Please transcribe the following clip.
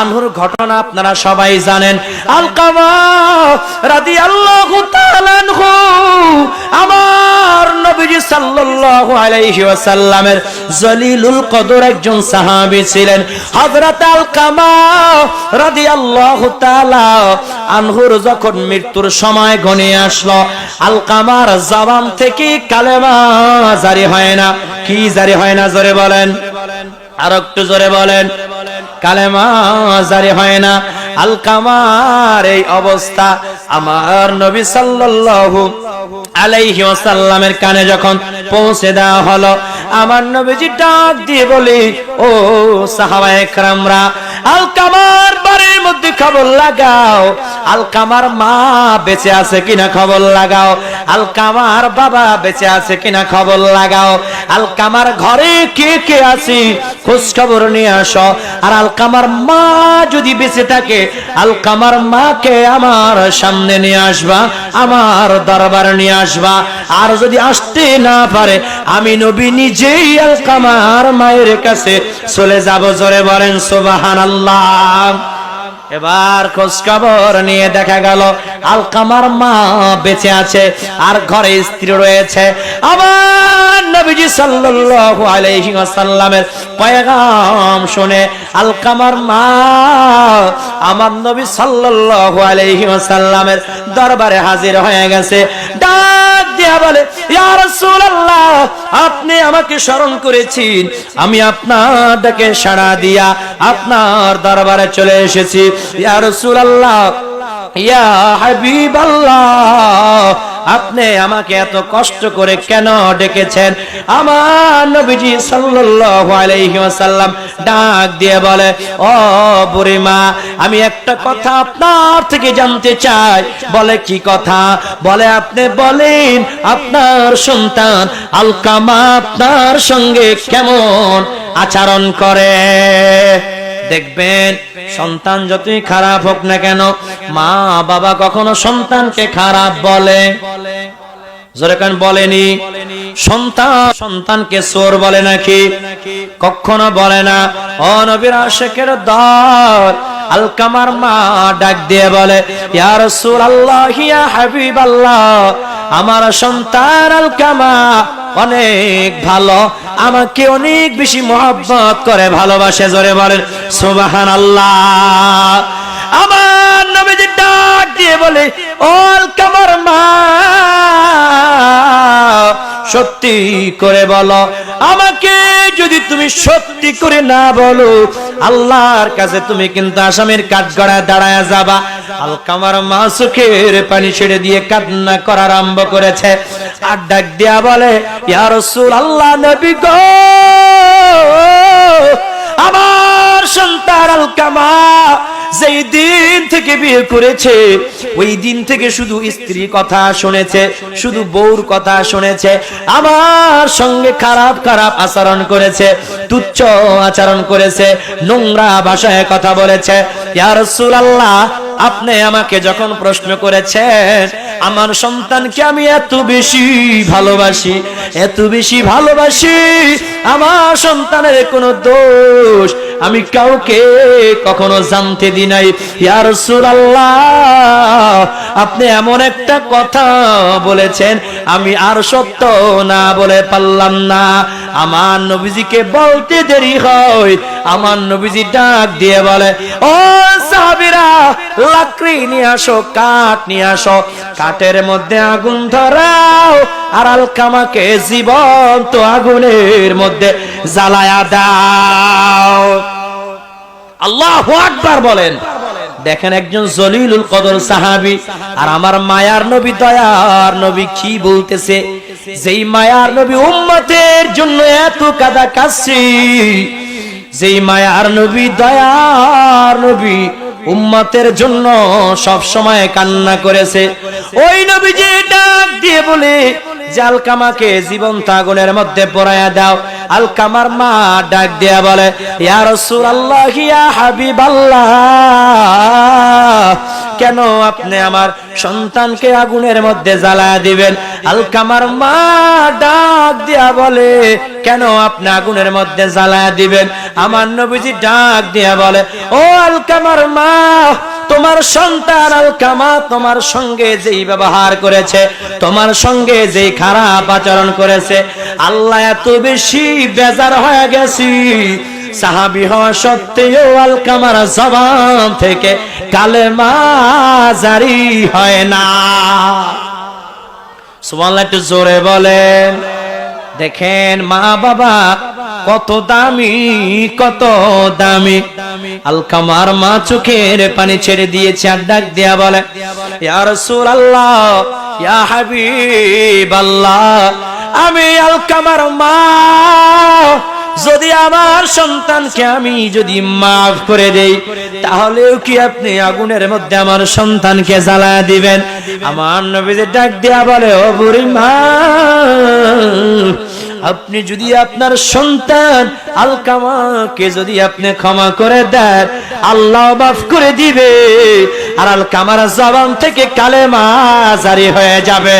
আনহুর ঘটনা আপনারা সবাই জানেন। জলিলুল কদর একজন সাহাবী ছিলেন। হযরত আলকামা রাদিয়াল্লাহু আনহুর যখন মৃত্যুর সময় ঘনিয়ে আসলো, আলকামার জবান থেকে কালেমা জারি হয় না। কি জারি হয় না? জোরে বলেন। আর একটু জোরে বলেন। কালেমা জারি হয় না। আল কামার এই অবস্থা আমার নবী সাল্লাল্লাহু আলাইহি ওয়াসাল্লামের কানে যখন পৌঁছে দেওয়া হলো, আমার নবীজি ডাক দিয়ে বলি, ও সাহাবায়ে কেরামরা আল কামার বাড়ির মধ্যে খবর লাগাও। আলকামার মা বেঁচে আছে কিনা খবর লাগাও। আলকামার বাবা বেঁচে আছে কিনা খবর লাগাও। আলকামার ঘরে কে কে আছে খোঁজ খবর নিয়ে আসো। আর আলকামার মা যদি বেঁচে থাকে, আলকামার মাকে আমার সামনে নিয়ে আসবা, আমার দরবারে নিয়ে আসবা। আর যদি আসতে না পারে, আমি নবী নিজেই আলকামার মায়ের কাছে চলে যাব। জোরে বলেন সুবাহান আল্লাহ এবার খোঁজ খবর নিয়ে দেখা গেল আলকামার মা বেঁচে আছে আর ঘরে স্ত্রী রয়েছে। আমার নবীজি সাল্লাল্লাহু আলাইহি ওয়াসাল্লামের পয়গাম শুনে আলকামার মা, আমার নবী সাল্লাল্লাহু আলাইহি ওয়াসাল্লামের দরবারে হাজির হয়ে গেছে। ডাক আপনি আমাকে স্মরণ করেছেন। আমি আপনার ডাকে সাড়া দিয়া আপনার দরবারে চলে এসেছি। ইয়ারসুল আল্লাহ ইয়া হাবিবাল্লাহ আপনি আমাকে এত কষ্ট করে কেন ডেকেছেন? আমার নবীজি সাল্লাল্লাহু আলাইহি ওয়াসাল্লাম ডাক দিয়ে বলে, ও বুড়িমা, আমি একটা কথা আপনার থেকে জানতে চাই। বলে, কি কথা? বলে, আপনি বলেন, আপনার সন্তান আলকামা আপনার সঙ্গে কেমন আচরণ করে? দেখবেন সন্তান যতই খারাপ হোক না কেন, মা বাবা কখনো সন্তানকে খারাপ বলে। বলেনি? সন্তান সন্তানকে চোর বলে নাকি? কখনো বলে না। ও নবীর আশেকের দল, আলকামার মা ডাক দিয়ে বলে, ইয়া রাসূলুল্লাহ, ইয়া হাবিবাল্লাহ, আমার সন্তান আলকামা অনেক ভালো। আমাকে অনেক বেশি মহব্বত করে, ভালোবাসে, জোরে বলেন সুবাহান আল্লাহ আমার নবীজি ডাক দিয়ে বলে অল কামার মা। সত্যি করে বলো, আমাকে যদি তুমি সত্যি করে না বলো, আল্লাহর কাছে তুমি কিন্তু আসামের কাঠগড়ায় দাঁড়ায় যাবা। আলকামার মা চোখের পানি ছেড়ে দিয়ে কান্না করা আরম্ভ করেছে। আর ডাক দিয়া বলে, ইয়া রাসূল আল্লাহ নবী গো, আমার সন্তান আলকামা যেই দিন থেকে বিয়ে করেছে, ওই দিন থেকে শুধু স্ত্রী কথা শুনেছে, শুধু বউর কথা শুনেছে, আমার সঙ্গে খারাপ খারাপ আচরণ করেছে, তুচ্ছ আচরণ করেছে, নোংরা ভাষায় কথা বলেছে। ইয়া রাসূলুল্লাহ, আপনি আমাকে যখন প্রশ্ন করেছেন, আমার সন্তানকে আমি এত বেশি ভালোবাসি, এত বেশি ভালোবাসি, আমার সন্তানের কোনো দোষ আমি কাউকে কখনো জানতে দি নাই। ইয়া রাসূলুল্লাহ, আপনি এমন একটা কথা বলেছেন, আমি আর সত্য না বলে পারলাম না। আমার নবীজিকে বলতে দেরি হয়, আমার নবীজি ডাক দিয়ে বলে, ও সাহাবীরা, লাকড়ি নিয়ে আসো, কাঠ নিয়ে আসো, কাঠের মধ্যে আগুন ধরাও, আর আলকামাকে জীবন্ত আগুনের মধ্যে জ্বালায়া দাও। আল্লাহ আকবার বলেন। দেখেন একজন জলিলুল কদর সাহাবি, আর আমার মায়ার নবী দয়ার নবী কি বলতেছে? যেই মায়ার নবী উম্মতের জন্য এত কাদা কাশি যেই মায়ার নবী দয়ার নবী উম্মতের জন্য সব সময় কান্না করেছে। ওই নবী যে ডাক দিয়ে বলে জালকামাকে জীবন্ত আগুনের মধ্যে পড়ায়া দাও। আল কামার মা ডাক দিয়া বলে, ইয়া রাসূলুল্লাহ, ইয়া হাবিবাল্লাহ, কেন আপনি আমার সন্তানকে আগুনের মধ্যে জ্বালা দিবেন? আলকামার মা ডাক দিয়া বলে, কেন আপনি আগুনের মধ্যে জ্বালা দিবেন? আমার নবীজি ডাক দিয়া বলে, ও আলকামার মা তোমার সন্তান আল কামা তোমার সঙ্গে যেই ব্যবহার করেছে, তোমার সঙ্গে যেই খারাপ আচরণ করেছে, আল্লাহ এত বেশি বেজার হয়ে গেছি। সাহাবি হওয়া সত্ত্বেও আল কামার জবান থেকে কালেমা জারি হয় না। সুবহানাল্লাহ, একটু জোরে বলেন। দেখেন মা বাবা কত দামি কত দামি। আলকামার মা চোখের পানি ছেড়ে দিয়েছে আর ডাক দিয়া বলে, ইয়া রাসূলুল্লাহ, ইয়া হাবিবাল্লাহ, আমি আলকামার মা। যদি আমার সন্তানকে আমি যদি মাফ করে দেই, তাহলেও কি আপনি আগুনের মধ্যে আমার সন্তানকে জ্বালা দিবেন? আমার নবীদের ডাক দেয়া বলে, ও বুড়ি মা আপনি যদি আপনার সন্তান আলকামাকে যদি আপনি ক্ষমা করে দেন, আল্লাহ মাফ করে দিবে। আর আলকামার জবান থেকে কালেমা জারি হয়ে যাবে।